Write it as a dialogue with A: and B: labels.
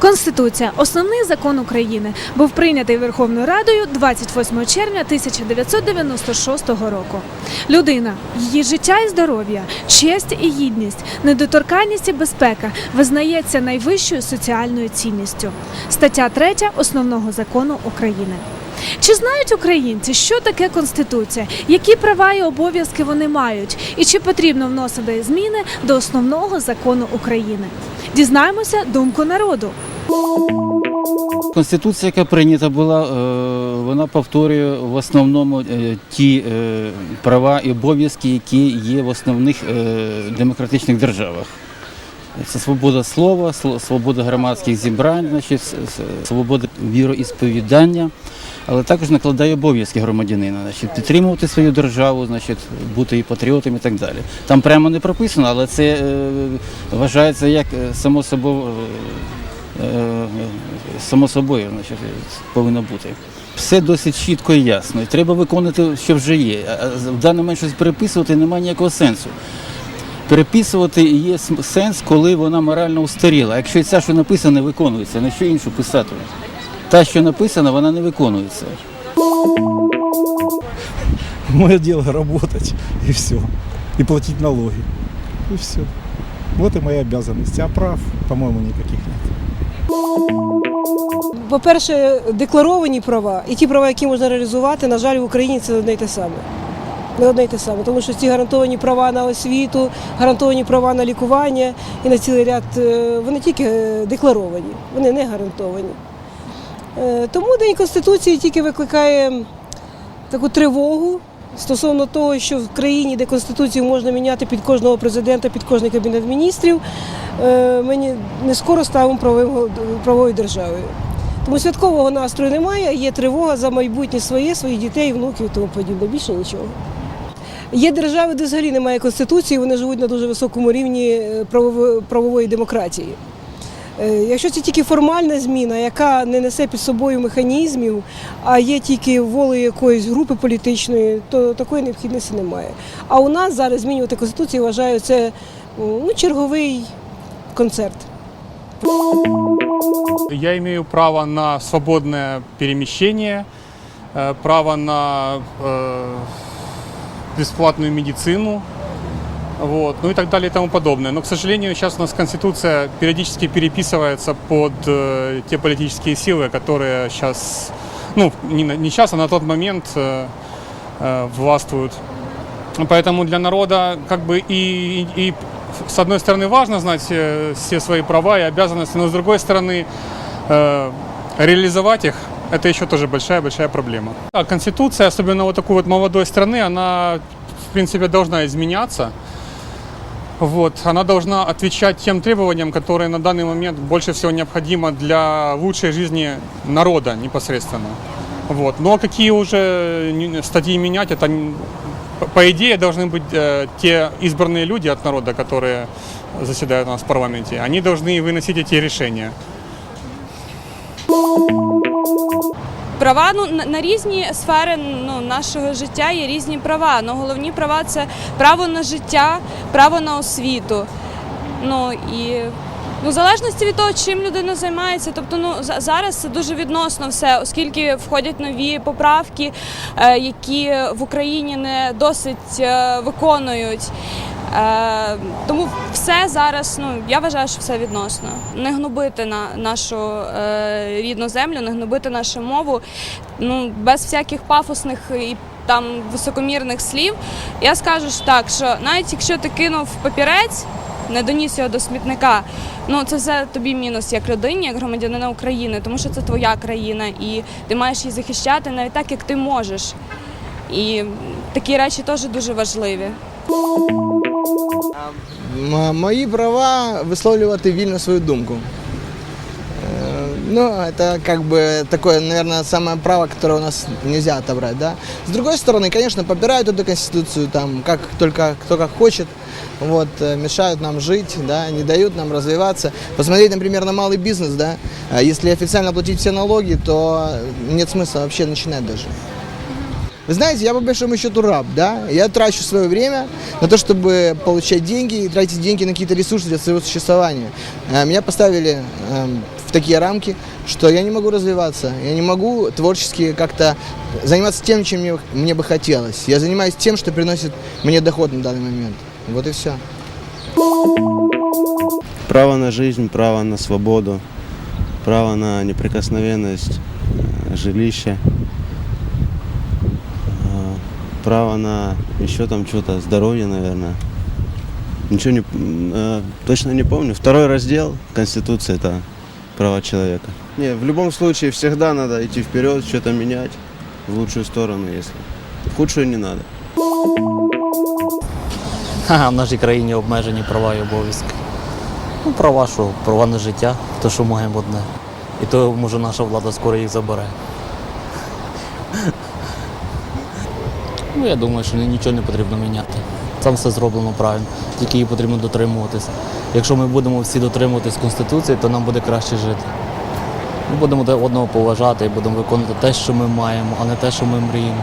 A: Конституція основний закон України був прийнятий Верховною Радою 28 червня 1996 року. Людина, її життя і здоров'я, честь і гідність, недоторканність і безпека визнається найвищою соціальною цінністю. Стаття 3 основного закону України. Чи знають українці, що таке конституція, які права і обов'язки вони мають, і чи потрібно вносити зміни до основного закону України? Дізнаємося думку народу.
B: Конституція, яка прийнята була, е, вона повторює в основному е, ті е, права і обов'язки, які є в основних демократичних державах. Це свобода слова, свобода громадських зібрань, значить, свобода віроісповідання, але також накладає обов'язки громадянина, значить, підтримувати свою державу, значить, бути і патріотом і так далі. Там прямо не прописано, але це е, вважається як е, само собою. е, е, само собою значить, повинно бути. Все досить чітко і ясно. І треба виконувати, що вже є. А в даний момент щось переписувати немає ніякого сенсу. Переписувати є сенс, коли вона морально устаріла. Якщо і ця, що написано, не виконується, на що іншу писати? Та, що написана, вона не виконується.
C: Мое дело работать и все. И платить налоги. И все. Вот и мои обязанности. А прав, по-моему, никаких нет.
D: По-перше, декларовані права і ті права, які можна реалізувати, на жаль, в Україні це не одне й те саме. Не одне й те саме, тому що ці гарантовані права на освіту, гарантовані права на лікування і на цілий ряд, е, вони тільки е, декларовані, вони не гарантовані. Е, Тому День Конституції тільки викликає таку тривогу стосовно того, що в країні, де Конституцію можна міняти під кожного президента, під кожний кабінет міністрів, ми не скоро ставимо правовою державою. Тому святкового настрою немає, є тривога за майбутнє своє, своїх дітей, внуків і тому подібне. Більше нічого. Є держави, де взагалі немає конституції, вони живуть на дуже високому рівні е, правової демократії. Е, Якщо це тільки формальна зміна, яка не несе під собою механізмів, а є тільки волею якоїсь групи політичної, то такої необхідності немає. А у нас зараз змінювати конституцію, вважаю, це ну, черговий концерт.
E: Я имею право на свободное перемещение, э, право на э, бесплатную медицину, вот, ну и так далее и тому подобное. Но, к сожалению, сейчас у нас Конституция периодически переписывается под э, те политические силы, которые сейчас, ну, не, не сейчас, а на тот момент э, э, властвуют. Поэтому для народа как бы и, и, и с одной стороны важно знать э, все свои права и обязанности, но с другой стороны э, реализовать их это еще тоже большая-большая проблема. А Конституция, особенно вот такой вот молодой страны, она в принципе должна изменяться. Вот, она должна отвечать тем требованиям, которые на данный момент больше всего необходимо для лучшей жизни народа непосредственно. Вот. Но какие уже не- статьи менять, это по- идее должны быть э, те избранные люди от народа, которые заседают у нас в парламенте. Они должны выносить эти решения.
F: Права ну на, різні сфери ну, нашого життя є різні права. Ну головні права це право на життя, право на освіту. Ну і ну, в залежності від того, чим людина займається. Тобто, ну за- зараз це дуже відносно все, оскільки входять нові поправки, е, які в Україні не досить е, виконують. Е, тому все зараз, ну я вважаю, що все відносно. Не гнобити на нашу е, рідну землю, не гнобити нашу мову, ну без всяких пафосних і там високомірних слів. Я скажу ж так, що навіть якщо ти кинув папірець, не доніс його до смітника, ну це все тобі мінус як людині, як громадянина України, тому що це твоя країна, і ти маєш її захищати навіть так, як ти можеш. І такі речі теж дуже важливі.
G: М- Мої права висловлювати вільно свою думку. Э, Ну, это как бы такое, наверное, самое право, которое у нас нельзя отобрать, да. С другой стороны, конечно, попирают эту конституцию, там, как только кто как хочет, вот, э, мешают нам жить, да, не дают нам развиваться. Посмотреть, например, на малый бизнес, да, А если официально платить все налоги, то нет смысла вообще начинать даже. Вы знаете, я по большому счету раб, да? Я трачу свое время на то, чтобы получать деньги и тратить деньги на какие-то ресурсы для своего существования. Э, Меня поставили эм, в такие рамки, что я не могу развиваться, я не могу творчески как-то заниматься тем, чем мне, мне бы хотелось. Я занимаюсь тем, что приносит мне доход на данный момент. Вот и все.
H: Право на жизнь, право на свободу, право на неприкосновенность э, жилища, право на еще там что-то, здоровье, наверное. Ничего не, э, точно не помню. Второй раздел Конституции – это права человека. Не, в любом случае всегда надо идти вперед, что-то менять в лучшую сторону, если. В худшую не надо.
I: Ха, в нашій країні обмежені права і обов'язки. Ну, права, що права на життя, то що маємо одне. І то може наша влада скоро їх забере. Ну, я думаю, що нічого не потрібно міняти. Там все зроблено правильно, тільки її потрібно дотримуватися. Якщо ми будемо всі дотримуватись Конституції, то нам буде краще жити. Ми будемо одного поважати і будемо виконувати те, що ми маємо, а не те, що ми мріємо.